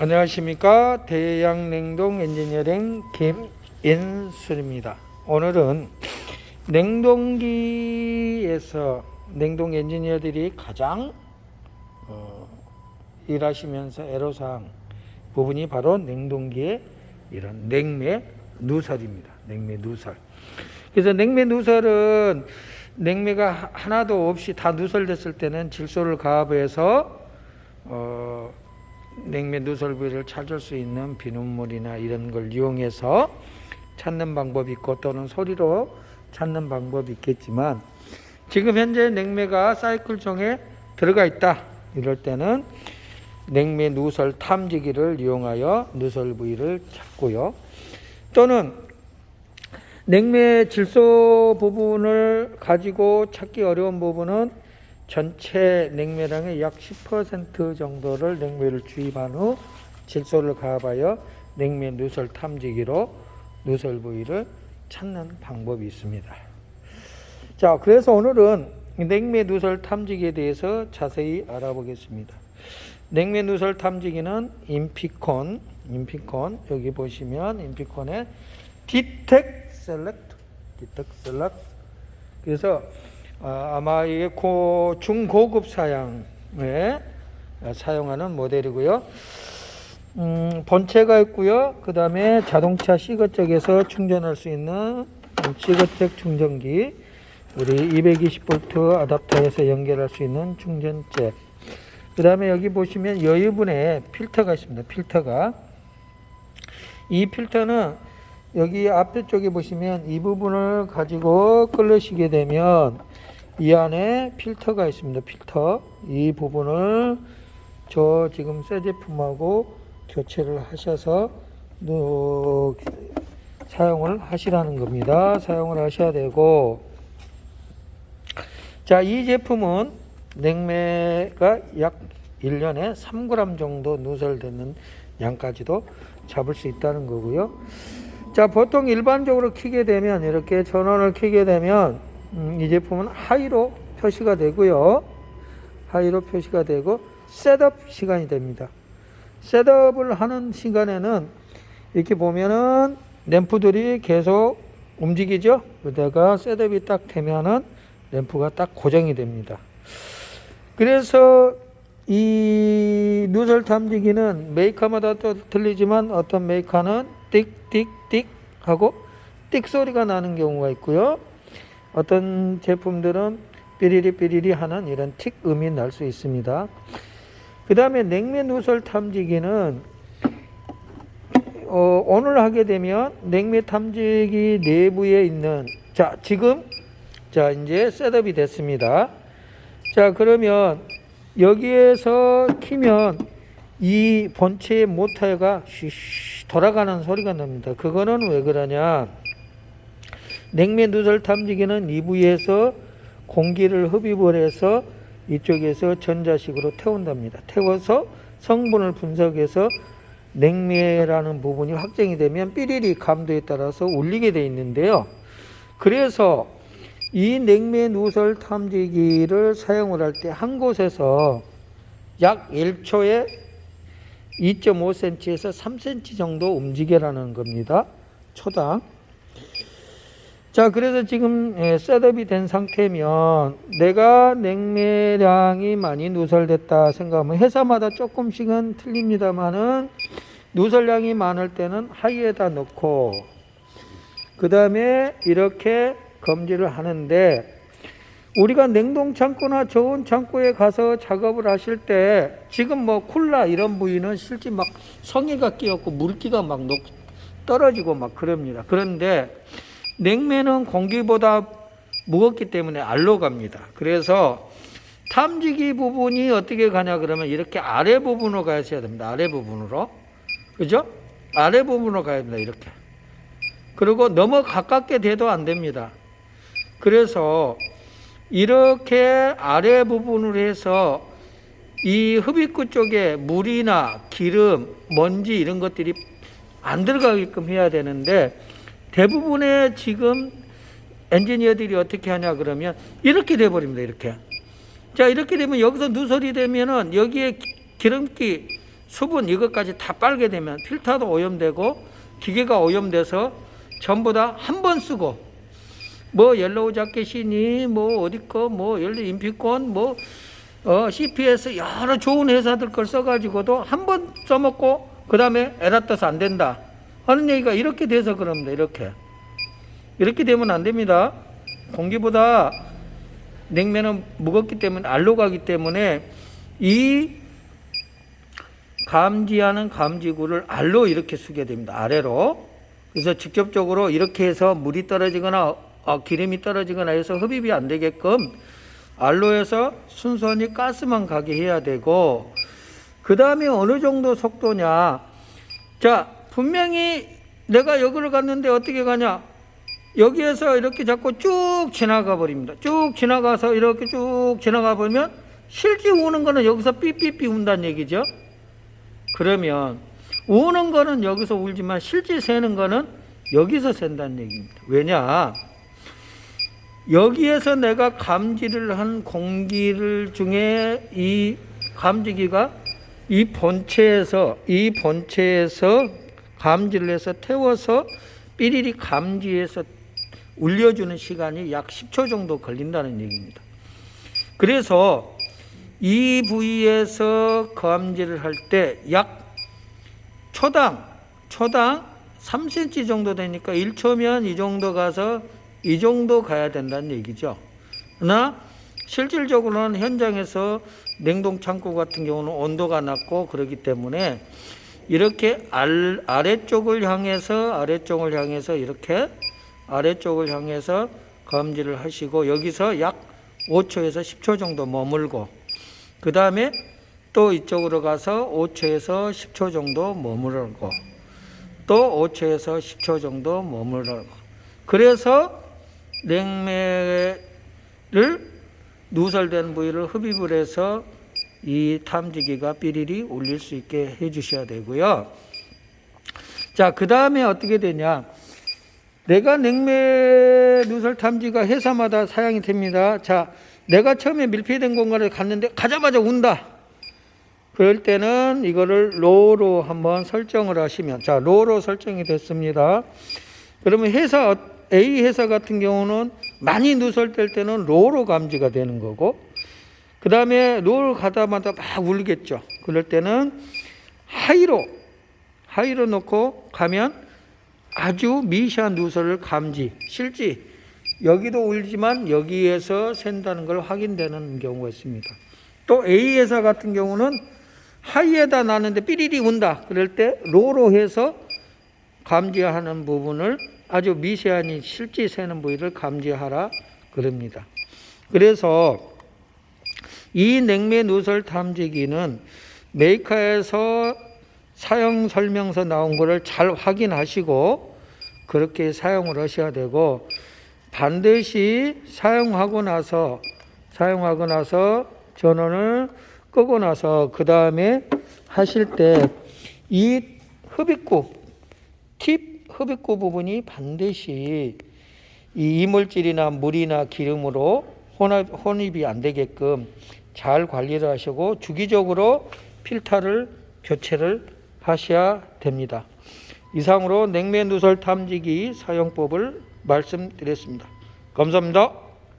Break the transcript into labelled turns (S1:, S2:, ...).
S1: 안녕하십니까 대양냉동 엔지니어링 김인술입니다. 오늘은 냉동기에서 냉동 엔지니어들이 가장 어, 일하시면서 애로사항 부분이 바로 냉동기의 이런 냉매 누설입니다. 냉매 누설. 그래서 냉매 누설은 냉매가 하- 하나도 없이 다 누설됐을 때는 질소를 가압해서 어, 냉매 누설 부위를 찾을 수 있는 비눗물이나 이런 걸 이용해서 찾는 방법이 있고 또는 소리로 찾는 방법이 있겠지만 지금 현재 냉매가 사이클 종에 들어가 있다. 이럴 때는 냉매 누설 탐지기를 이용하여 누설 부위를 찾고요. 또는 냉매 질소 부분을 가지고 찾기 어려운 부분은 전체 냉매량의 약 10% 정도를 냉매를 주입한 후 질소를 가압하여 냉매 누설 탐지기로 누설 부위를 찾는 방법이 있습니다. 자, 그래서 오늘은 냉매 누설 탐지기에 대해서 자세히 알아보겠습니다. 냉매 누설 탐지기는 인피콘, 인피콘 여기 보시면 인피콘의 디텍 셀렉트, 디텍 셀렉트. 그래서 아, 아마 이게 고 중고급 사양에 사용하는 모델이고요. 음, 본체가 있고요. 그 다음에 자동차 시거 쪽에서 충전할 수 있는 시거텍 충전기, 우리 220V 아답터에서 연결할 수 있는 충전잭. 그 다음에 여기 보시면 여유분에 필터가 있습니다. 필터가 이 필터는 여기 앞에 쪽에 보시면 이 부분을 가지고 끌으시게 되면 이 안에 필터가 있습니다. 필터 이 부분을 저 지금 새 제품하고 교체를 하셔서 어, 사용을 하시라는 겁니다. 사용을 하셔야 되고 자, 이 제품은 냉매가 약 1년에 3g 정도 누설되는 양까지도 잡을 수 있다는 거고요. 자, 보통 일반적으로 키게 되면 이렇게 전원을 키게 되면 음, 이 제품은 하이로 표시가 되고요. 하이로 표시가 되고 셋업 시간이 됩니다. 셋업을 하는 시간에는 이렇게 보면은 램프들이 계속 움직이죠. 그러다가 셋업이 딱 되면은 램프가 딱 고정이 됩니다. 그래서 이 누설 탐지기는 메이커마다 또 틀리지만 어떤 메이커는 띡띡띡 하고 띡 소리가 나는 경우가 있고요. 어떤 제품들은 삐리리 삐리리 하는 이런 틱 음이 날 수 있습니다. 그 다음에 냉매 누설 탐지기는 어, 오늘 하게 되면 냉매 탐지기 내부에 있는 자 지금 자 이제 셋업이 됐습니다. 자 그러면 여기에서 키면 이 본체의 모터가 돌아가는 소리가 납니다. 그거는 왜 그러냐? 냉매 누설 탐지기는 이 부위에서 공기를 흡입을 해서 이쪽에서 전자식으로 태운답니다. 태워서 성분을 분석해서 냉매라는 부분이 확정이 되면 삐리리 감도에 따라서 울리게 돼 있는데요. 그래서 이 냉매 누설 탐지기를 사용을 할 때 한 곳에서 약 1초에 2.5cm에서 3cm 정도 움직여라는 겁니다. 초당. 자, 그래서 지금 예, 셋업이 된 상태면 내가 냉매량이 많이 누설됐다 생각하면 회사마다 조금씩은 틀립니다만은 누설량이 많을 때는 하이에다 넣고 그 다음에 이렇게 검지를 하는데 우리가 냉동 창고나 좋은 창고에 가서 작업을 하실 때 지금 뭐 콜라 이런 부위는 실제 막 성에가 끼었고 물기가 막 녹, 떨어지고 막 그럽니다. 그런데 냉매는 공기보다 무겁기 때문에 알로 갑니다. 그래서 탐지기 부분이 어떻게 가냐 그러면 이렇게 아래 부분으로 가셔야 됩니다. 아래 부분으로. 그죠? 아래 부분으로 가야 됩니다. 이렇게. 그리고 너무 가깝게 돼도 안 됩니다. 그래서 이렇게 아래 부분으로 해서 이 흡입구 쪽에 물이나 기름, 먼지 이런 것들이 안 들어가게끔 해야 되는데 대부분의 지금 엔지니어들이 어떻게 하냐 그러면 이렇게 돼 버립니다. 이렇게. 자, 이렇게 되면 여기서 누설이 되면은 여기에 기- 기름기 수분 이것까지 다 빨게 되면 필터도 오염되고 기계가 오염돼서 전부 다 한 번 쓰고 뭐 옐로우 자켓이니 뭐 어디 거뭐 옐로 인피콘 뭐 어, CPS 여러 좋은 회사들 걸 써가지고도 한 번 써먹고 그 다음에 에라 떠서 안 된다 하는 얘기가 이렇게 돼서 그럽니다 이렇게. 이렇게 되면 안 됩니다. 공기보다 냉면은 무겁기 때문에 알로 가기 때문에 이 감지하는 감지구를 알로 이렇게 쓰게 됩니다 아래로. 그래서 직접적으로 이렇게 해서 물이 떨어지거나 어, 기름이 떨어지거나 해서 흡입이 안 되게끔 알로에서 순선히 가스만 가게 해야 되고 그 다음에 어느 정도 속도냐. 자 분명히 내가 여기를 갔는데 어떻게 가냐? 여기에서 이렇게 자꾸 쭉 지나가 버립니다. 쭉 지나가서 이렇게 쭉 지나가 버리면 실제 우는 거는 여기서 삐삐삐 운다는 얘기죠. 그러면 우는 거는 여기서 울지만 실제 새는 거는 여기서 샌다는 얘기입니다. 왜냐? 여기에서 내가 감지를 한 공기를 중에 이 감지기가 이 본체에서 이 본체에서 감지를 해서 태워서 삐리리 감지해서 울려주는 시간이 약 10초 정도 걸린다는 얘기입니다. 그래서 이 부위에서 감지를 할 때 약 초당 초당 3cm 정도 되니까 1초면 이 정도 가서 이 정도 가야 된다는 얘기죠. 그러나 실질적으로는 현장에서 냉동 창고 같은 경우는 온도가 낮고 그렇기 때문에 이렇게 알, 아래쪽을 향해서 아래쪽을 향해서 이렇게 아래쪽을 향해서 검지를 하시고 여기서 약 5초에서 10초 정도 머물고 그 다음에 또 이쪽으로 가서 5초에서 10초 정도 머무르고 또 5초에서 10초 정도 머무르고 그래서 냉매를 누설된 부위를 흡입을 해서 이 탐지기가 삐리리 울릴 수 있게 해 주셔야 되고요. 자, 그 다음에 어떻게 되냐. 내가 냉매 누설 탐지가 회사마다 사양이 됩니다. 자, 내가 처음에 밀폐된 공간을 갔는데 가자마자 운다. 그럴 때는 이거를 로로 한번 설정을 하시면 자, 로로 설정이 됐습니다. 그러면 회사 A 회사 같은 경우는 많이 누설될 때는 로로 감지가 되는 거고 그 다음에 로를 가다마다 막 울겠죠. 그럴 때는 하이로 하이로 놓고 가면 아주 미시한 누설을 감지 실지 여기도 울지만 여기에서 샌다는 걸 확인되는 경우가 있습니다. 또 A 회사 같은 경우는 하이에다 나는데 삐리리 운다. 그럴 때 로로 해서 감지하는 부분을 아주 미세하니 실제 새는 부위를 감지하라 그럽니다. 그래서 이 냉매 누설 탐지기는 메이커에서 사용 설명서 나온 거를 잘 확인하시고 그렇게 사용을 하셔야 되고 반드시 사용하고 나서 사용하고 나서 전원을 끄고 나서 그 다음에 하실 때 이 흡입구 팁 흡입구 부분이 반드시 이 이물질이나 물이나 기름으로 혼입 이 안 되게끔 잘 관리를 하시고 주기적으로 필터를 교체를 하셔야 됩니다. 이상으로 냉매 누설 탐지기 사용법을 말씀드렸습니다. 감사합니다.